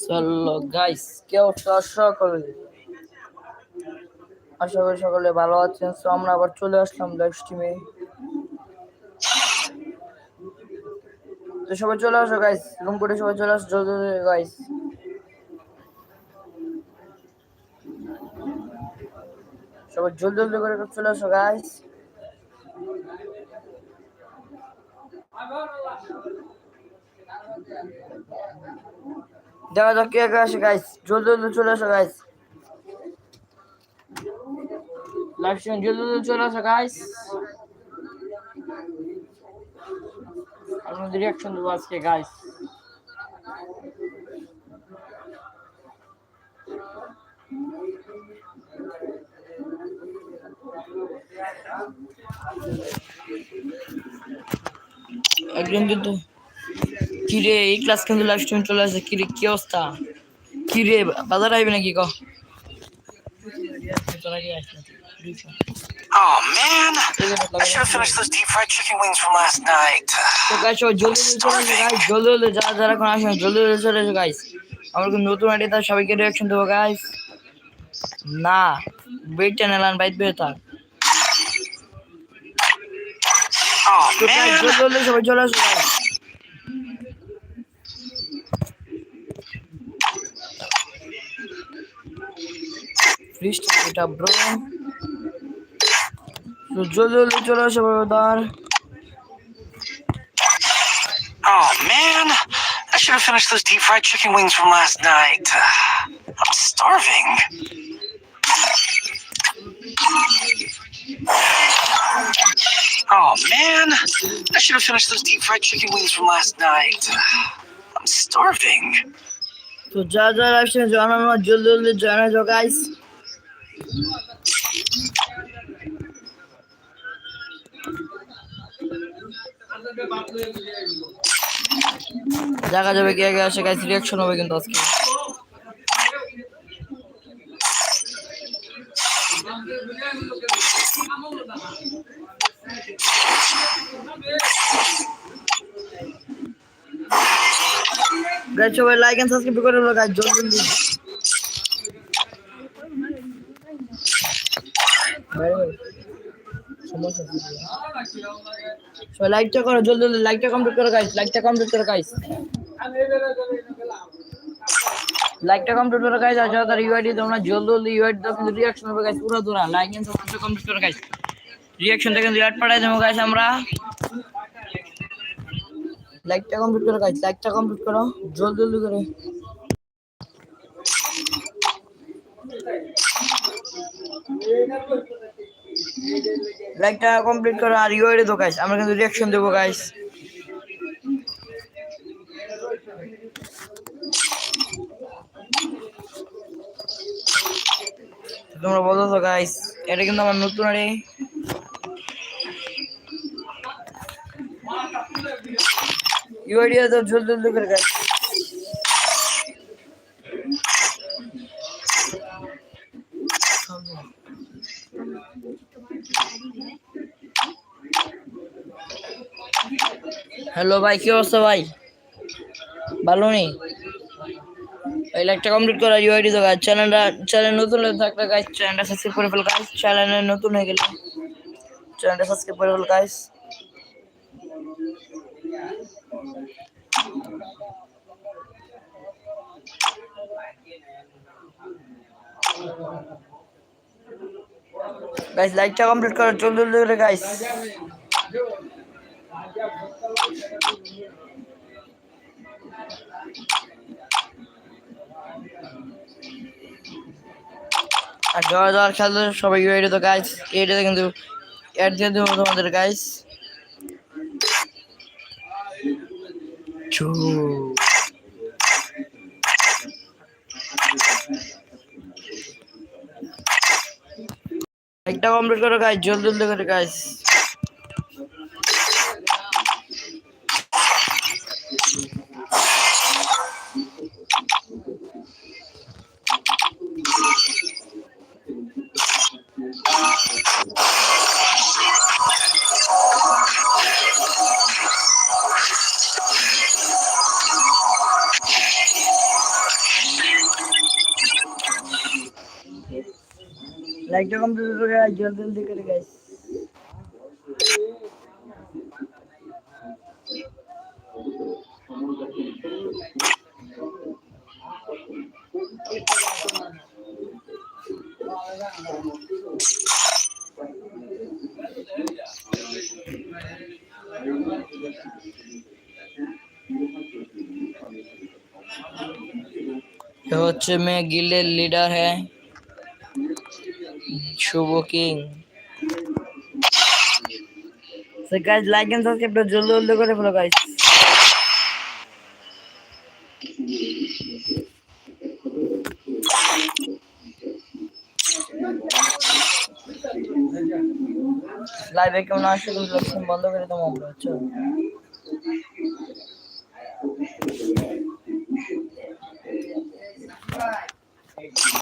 চলো গাইস কেউ সকলে আশা করি সকলে ভালো আছেন। তো আমরা আবার চলে আসলাম লাইভ স্ট্রিমে তো সবাই চলে আসো গাইস রুম করে সবাই চলে আসো গাইস সবাই জলদি জলদি করে চলে আসো গাইস দেখা যাক কে কে আসে গাইস জলদি জলদি চলে আসো গাইস লাইভ স্ট্রিম জলদি জলদি চলে আসো গাইস আপনাদের রিয়াকশন দেবো আজকে গাইস একজন কিন্তু কিরে এই ক্লাস কিন্তু লাইভ স্ট্রিম চলে কিরে কি অবস্থা? কিরে বাজার আইবে নাকি ক? Oh man, I should have finished those deep fried chicken wings from last night. তো গাইস সবাই জলদি জলদি চলে গাইস জলদি জলদি যারা যারা এখন আসেন জলদি জলদি চলে এসো গাইস আমার কিন্তু নতুন সবাইকে দেবো না ওয়েট চ্যানেল আন বাইট থাক। Oh তো গাইস man, জলদি জলদি সবাই চলে আসো গাইস প্লিজ এটা ব্রো তো জলদি জলদি চলে আসো brother oh man, I should have finished those deep fried chicken wings from last night. I'm starving. Oh man, I should have finished those deep fried chicken wings from last night. I'm starving. তো যা যা আসছেন জানানো জলদি জলদি জানা যাও guys দেখা যাবে কে কে আসে গাইস রিয়াকশন হবে কিন্তু আজকে গাইস সবাই লাইক এন্ড সাবস্ক্রাইব করে দাও গাইস জলদি? সবাই লাইকটা করো, জলদি জলদি লাইকটা কমপ্লিট করো গাইস লাইকটা কমপ্লিট করো গাইস লাইকটা কমপ্লিট করো গাইস আর যারা ইউআইডি তোমরা জলদি জলদি ইউআইডি দাও, কিন্তু রিঅ্যাকশন হবে গাইস পুরো দূরা লাইক এন্ড সাবস্ক্রাইব কমপ্লিট করো গাইস রিঅ্যাকশনটা কিন্তু রিয়াক্ট পাঠাই দেবো গাইস আমরা। লাইকটা কমপ্লিট করো গাইস লাইকটা কমপ্লিট করো, জলদি জলদি করে। লাইকটা কমপ্লিট করো, আর ইউআইডি দাও গাইস আমরা কিন্তু রিঅ্যাকশন দেবো গাইস তোমরা বলো তো গাইস এটা কিন্তু আমার নতুন আরে। ইউআইডি তো জলদি জলদি করে গাইস হ্যালো ভাই, কি অবস্থা ভাই? ভালো নেই? এই লাইকটা কমপ্লিট করা ইউআইডি তো গাইস চ্যানেলটা চ্যানেল নতুন হলে থাকলে গাইস চ্যানেলটা সাবস্ক্রাইব করে ফেল গাইস চ্যানেলে নতুন হয়ে গেলে চ্যানেলটা সাবস্ক্রাইব করে ফেল গাইস গাইস লাইকটা কমপ্লিট করো, জলদি করে গাইস আর যারা যারা খেলতে সবাই ইউআইডি তো গাইস এইটাতে কিন্তু অ্যাড দিয়ে দেবো তোমাদের গাইস একটা কমপ্লিট করো গাইস জলদি জলদি করে গাইস लाइक तो कंप्लीट हो गया जल्दी जल्दी करें गाइस तो मैं गिले लीडर है। শুভ king. So guys like and subscribe জলদি জলদি করে ফলো গাইস লাইভে কেমন আসে বন্ধ করে আমরা চল।